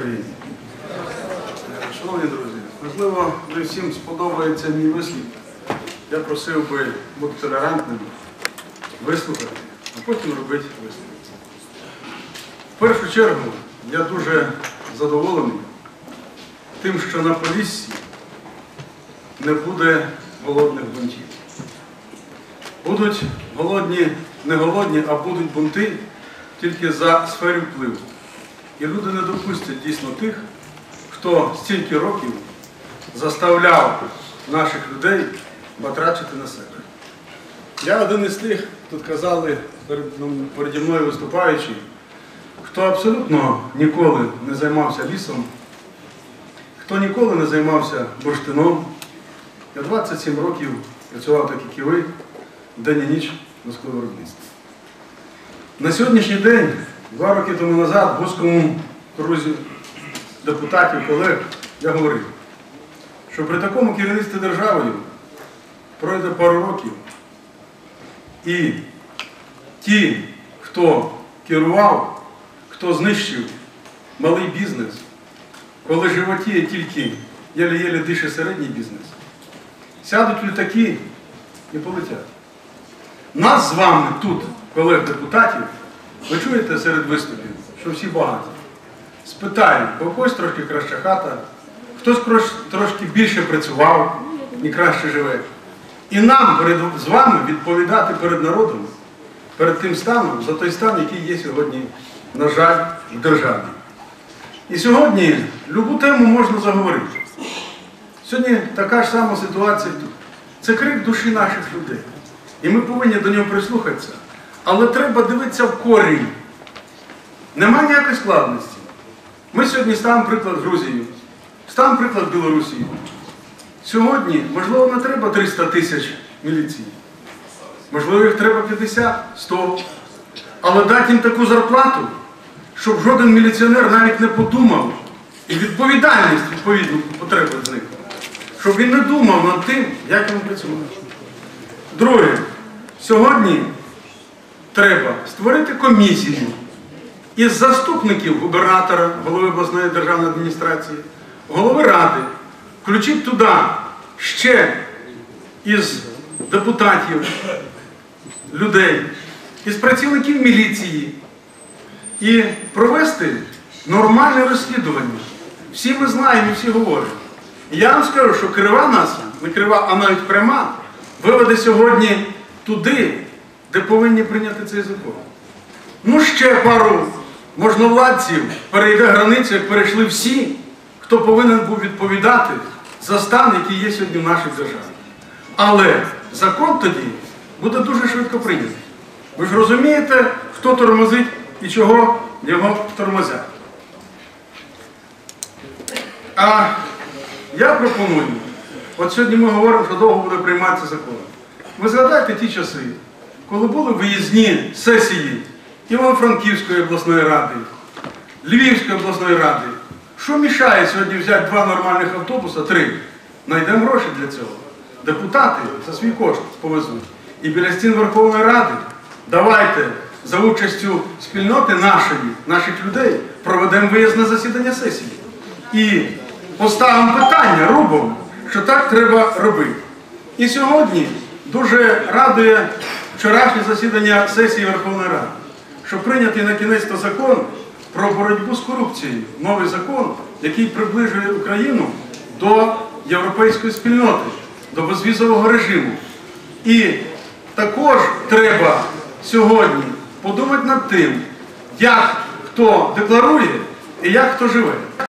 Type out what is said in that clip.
Україні! Шановні друзі, можливо, не всім сподобається мій вислів. Я просив би бути толерантним, вислухати, а потім робити висновки. В першу чергу я дуже задоволений тим, що на Поліссі не буде голодних бунтів. Будуть голодні, не голодні, а будуть бунти тільки за сфері впливу. І люди не допустять дійсно тих, хто стільки років заставляв наших людей батрачити на себе. Я один із тих, тут казали ну, переді мною виступаючи, хто абсолютно ніколи не займався лісом, хто ніколи не займався бурштином. Я 27 років працював так, як і ви, день і ніч на скловиробництві. На сьогоднішній день, два роки тому назад, в вузькому крузі депутатів, колег, я говорив, що при такому керівництві державою пройде пару років, і ті, хто керував, хто знищив малий бізнес, коли животіє тільки єле-єле дише середній бізнес, сядуть літаки і полетять. Нас з вами тут, колег депутатів, ви чуєте серед виступів, що всі багаті. Спитають, у когось трошки краща хата, хтось трошки більше працював і краще живе. І нам перед, з вами відповідати перед народом, перед тим станом, за той стан, який є сьогодні, на жаль, в державі. І сьогодні любу тему можна заговорити. Сьогодні така ж сама ситуація тут. Це крик душі наших людей. І ми повинні до нього прислухатися. Але треба дивитися в корінь. Нема ніякої складності. Ми сьогодні ставимо приклад Грузії, ставимо приклад Білорусі. Сьогодні, можливо, не треба 300 тисяч міліції. Можливо, їх треба 50, 100. Але дати їм таку зарплату, щоб жоден міліціонер навіть не подумав, і відповідальність відповідну потребує з них, щоб він не думав над тим, як йому працювати. Друге, сьогодні треба створити комісію із заступників губернатора, голови обласної державної адміністрації, голови ради, включити туди ще із депутатів, людей, із працівників міліції і провести нормальне розслідування. Всі ми знаємо, всі говорять. Я вам скажу, що крива нас, не крива, а навіть пряма, виведе сьогодні туди, де повинні прийняти цей закон. Ну, ще пару можновладців перейде границю, як перейшли всі, хто повинен був відповідати за стан, який є сьогодні в нашій державі. Але закон тоді буде дуже швидко прийнятий. Ви ж розумієте, хто тормозить і чого його тормозять. А я пропоную, от сьогодні ми говоримо, що довго буде прийматися закон. Ви згадайте ті часи, коли були виїзні сесії Івано-Франківської обласної ради, Львівської обласної ради. Що мішає сьогодні взяти два нормальних автобуса, три? Знайдемо гроші для цього. Депутати за свій кошт повезуть. І біля стін Верховної Ради давайте за участю спільноти нашої, наших людей проведемо виїзне засідання сесії. І поставимо питання рубом, що так треба робити. І сьогодні дуже радує вчорашнє засідання сесії Верховної Ради, що прийнятий на кінець то закон про боротьбу з корупцією. Новий закон, який приближує Україну до європейської спільноти, до безвізового режиму. І також треба сьогодні подумати над тим, як хто декларує і як хто живе.